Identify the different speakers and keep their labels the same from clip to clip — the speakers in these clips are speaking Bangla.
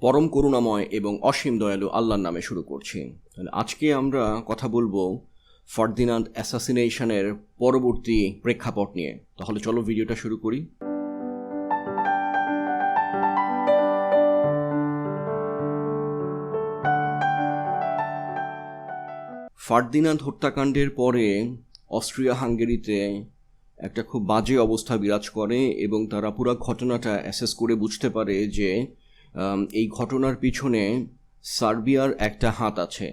Speaker 1: পরম করুণাময় এবং অসীম দয়ালু আল্লাহর নামে শুরু করছি। আজকে আমরা কথা বলব ফার্দিনান্দ অ্যাসাসিনেশনের পরবর্তী প্রেক্ষাপট নিয়ে। তাহলে চলো ভিডিওটা শুরু করি। ফার্দিনান্দ হত্যাকাণ্ডের পরে অস্ট্রিয়া হাঙ্গেরিতে একটা খুব বাজে অবস্থা বিরাজ করে এবং তারা পুরো ঘটনাটা অ্যাসেস করে বুঝতে পারে যে এই ঘটনার পিছনে সার্বিয়ার একটা হাত আছে,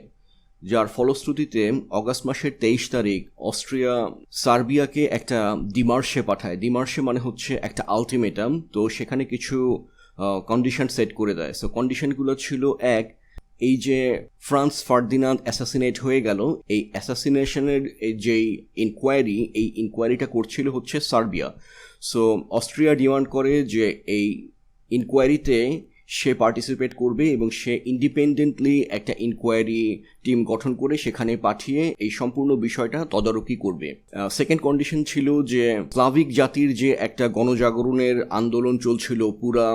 Speaker 1: যার ফলশ্রুতিতে অগাস্ট মাসের তেইশ তারিখ অস্ট্রিয়া সার্বিয়াকে একটা ডিমার্শে পাঠায়। ডিমার্শে মানে হচ্ছে একটা আলটিমেটাম, তো সেখানে কিছু কন্ডিশন সেট করে দেয়। সো কন্ডিশনগুলো ছিল এক, এই যে ফ্রান্স ফার্দিনান্দ অ্যাসাসিনেট হয়ে গেল, এই অ্যাসাসিনেশনের যেই ইনকোয়ারি এই ইনকোয়ারিটা করছিল হচ্ছে সার্বিয়া। সো অস্ট্রিয়া ডিমান্ড করে যে এই ইনকোয়ারিতে সে পার্টিসিপেট করবে এবং সে ইন্ডিপেন্ডেন্টলি একটা ইনকোয়ারি টিম গঠন করে সেখানে পাঠিয়ে এই সম্পূর্ণ বিষয়টা তদারকি করবে। সেকেন্ড কন্ডিশন ছিল যে স্লাভিক জাতির যে একটা গণজাগরণের আন্দোলন চলছিল পুরা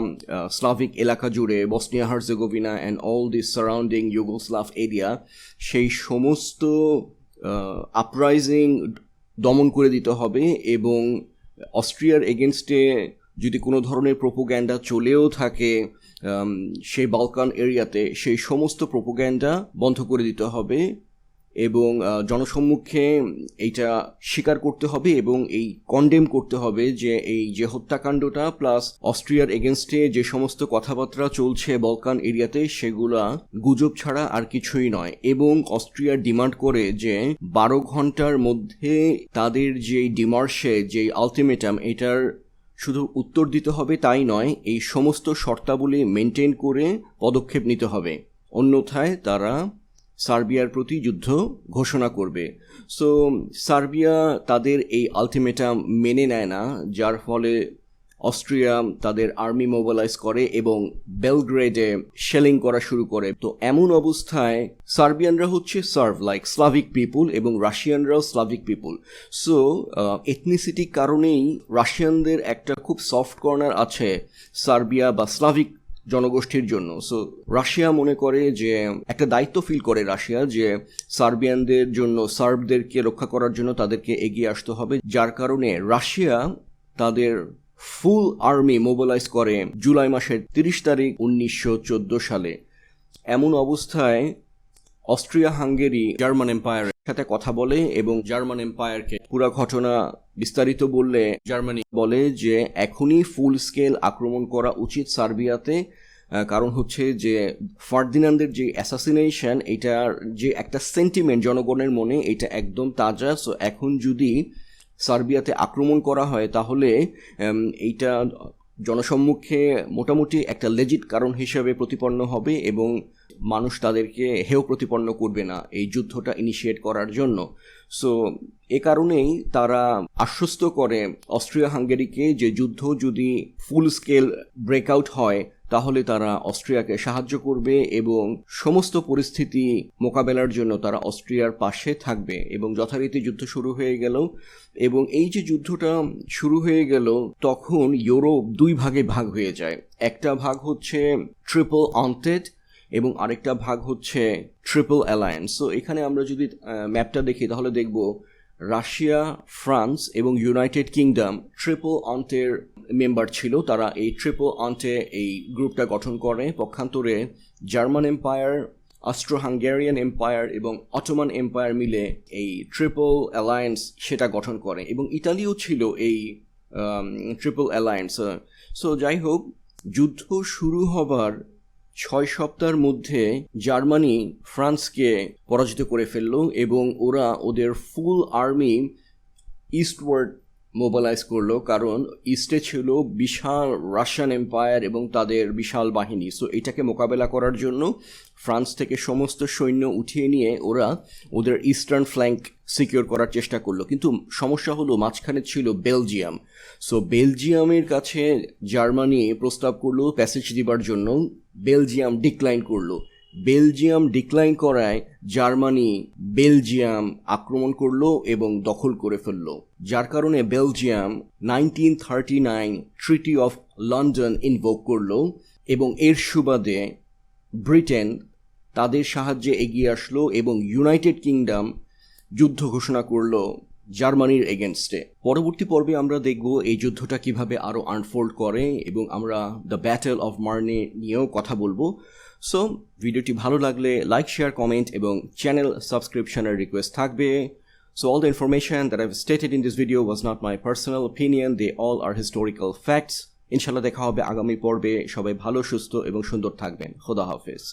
Speaker 1: স্লাভিক এলাকা জুড়ে Bosnia Herzegovina and all this surrounding Yugoslav area সেই সমস্ত আপরাইজিং দমন করে দিতে হবে এবং অস্ট্রিয়ার এগেনস্টে যদি কোনো ধরনের প্রোপোগ্যান্ডা চলেও থাকে সেই বালকান এরিয়াতে সেই সমস্ত প্রোপোগ্যান্ডা বন্ধ করে দিতে হবে এবং জনসম্মুখে এইটা স্বীকার করতে হবে এবং এই কন্ডেম করতে হবে যে এই যে হত্যাকাণ্ডটা প্লাস অস্ট্রিয়ার এগেনস্টে যে সমস্ত কথাবার্তা চলছে বলকান এরিয়াতে সেগুলা গুজব ছাড়া আর কিছুই নয় এবং অস্ট্রিয়ার ডিমান্ড করে যে বারো ঘণ্টার মধ্যে তাদের যে ডিমার্শে যে আলটিমেটাম এটার শুধু উত্তর দিতে হবে তাই নয়, এই সমস্ত শর্তাবলী মেনটেন করে পদক্ষেপ নিতে হবে। অন্যথায় তারা সার্বিয়ার প্রতি যুদ্ধ ঘোষণা করবে। সো সার্বিয়া তাদের এই আলটিমেটাম মেনে নেয় না, যার ফলে অস্ট্রিয়া তাদের আর্মি মোবিলাইজ করে এবং বেলগ্রেডে শেলিং করা শুরু করে। তো এমন অবস্থায় সার্বিয়ানরা হচ্ছে সার্ভ লাইক স্লাভিক পিপুল এবং রাশিয়ানরাও স্লাভিক পিপুল সো এথনিসিটিক কারণেই রাশিয়ানদের একটা খুব সফট কর্নার আছে সার্বিয়া বা স্লাভিক জনগোষ্ঠীর জন্য। সো রাশিয়া মনে করে যে, একটা দায়িত্ব ফিল করে রাশিয়া যে সার্বিয়ানদের জন্য সার্বদেরকে রক্ষা করার জন্য তাদেরকে এগিয়ে আসতে হবে। যার কারণে রাশিয়া তাদের ফুল আর্মি মোবিলাইজ করে জুলাই মাসের তিরিশ তারিখ উনিশশো চোদ্দ সালে। এমন অবস্থায় অস্ট্রিয়া হাঙ্গেরি জার্মান এম্পায়ারের সাথে কথা বলে এবং জার্মান এম্পায়ারকে পুরো ঘটনা বিস্তারিত বললে জার্মানি বলে যে এখনই ফুল স্কেল আক্রমণ করা উচিত সার্বিয়াতে। কারণ হচ্ছে যে ফার্দিনান্দের যে অ্যাসাসিনেশন, এটার যে একটা সেন্টিমেন্ট জনগণের মনে, এটা একদম তাজা। সো এখন যদি সার্বিয়াতে আক্রমণ করা হয়, তাহলে এইটা জনসম্মুখে মোটামুটি একটা লেজিট কারণ হিসেবে প্রতিপন্ন হবে এবং মানুষ তাদেরকে হেয় প্রতিপন্ন করবে না এই যুদ্ধটা ইনিশিয়েট করার জন্য। সো এ কারণেই তারা আশ্বস্ত করে অস্ট্রিয়া হাঙ্গেরিকে যে যুদ্ধ যদি ফুল স্কেল ব্রেকআউট হয় তাহলে তারা অস্ট্রিয়াকে সাহায্য করবে এবং সমস্ত পরিস্থিতি মোকাবেলার জন্য তারা অস্ট্রিয়ার পাশে থাকবে এবং যথারীতি যুদ্ধ শুরু হয়ে গেল এবং এই যে যুদ্ধটা শুরু হয়ে গেল, তখন ইউরোপ দুই ভাগে ভাগ হয়ে যায়। একটা ভাগ হচ্ছে ট্রিপল অন্টেড এবং আরেকটা ভাগ হচ্ছে ট্রিপল অ্যালায়েন্স। সো এখানে আমরা যদি ম্যাপটা দেখি, তাহলে দেখব রাশিয়া, ফ্রান্স এবং ইউনাইটেড কিংডম ট্রিপল অন্টের মেম্বার ছিল, তারা এই ট্রিপল আন্টে এই গ্রুপটা গঠন করে। পক্ষান্তরে German empire Austro Hungarian empire এবং অটোমান এম্পায়ার মিলে এই ট্রিপল অ্যালায়েন্স সেটা গঠন করে এবং ইতালিও ছিল এই ট্রিপল অ্যালায়েন্স সো যাই হোক, যুদ্ধ শুরু হবার ছয় সপ্তাহের মধ্যে জার্মানি ফ্রান্সকে পরাজিত করে ফেলল এবং ওরা ওদের ফুল আর্মি ইস্টওয়ার্ড মোবিলাইজ করল, কারণ ইস্টে ছিল বিশাল রাশিয়ান এম্পায়ার এবং তাদের বিশাল বাহিনী। সো এটাকে মোকাবেলা করার জন্য ফ্রান্স থেকে সমস্ত সৈন্য উঠিয়ে নিয়ে ওরা ওদের ইস্টার্ন ফ্ল্যাঙ্ক সিকিউর করার চেষ্টা করল। কিন্তু সমস্যা হলো, মাঝখানে ছিল বেলজিয়াম সো বেলজিয়ামের কাছে জার্মানি প্রস্তাব করল প্যাসেজ দিবার জন্য। বেলজিয়াম ডিক্লাইন করল। বেলজিয়াম ডিক্লাইন করায় জার্মানি বেলজিয়াম আক্রমণ করল এবং দখল করে ফেলল। যার কারণে Belgium nineteen thirty nine treaty of London invoke করল এবং এর সুবাদে ব্রিটেন তাদের সাহায্যে এগিয়ে আসলো এবং ইউনাইটেড কিংডম যুদ্ধ ঘোষণা করল জার্মানির এগেনস্টে পরবর্তী পর্বে আমরা দেখব এই যুদ্ধটা কীভাবে আরও আনফোল্ড করে এবং আমরা দ্য ব্যাটেল অফ মার্নে নিয়েও কথা বলব। সো ভিডিওটি ভালো লাগলে লাইক শেয়ার কমেন্ট এবং চ্যানেল সাবস্ক্রিপশনের রিকোয়েস্ট থাকবে। So all the information that I've stated in this video was not my personal opinion they all are historical facts ইনশাল্লাহ দেখা হবে আগামী পর্বে। সবাই ভালো, সুস্থ এবং সুন্দর থাকবেন। খুদা হাফেজ।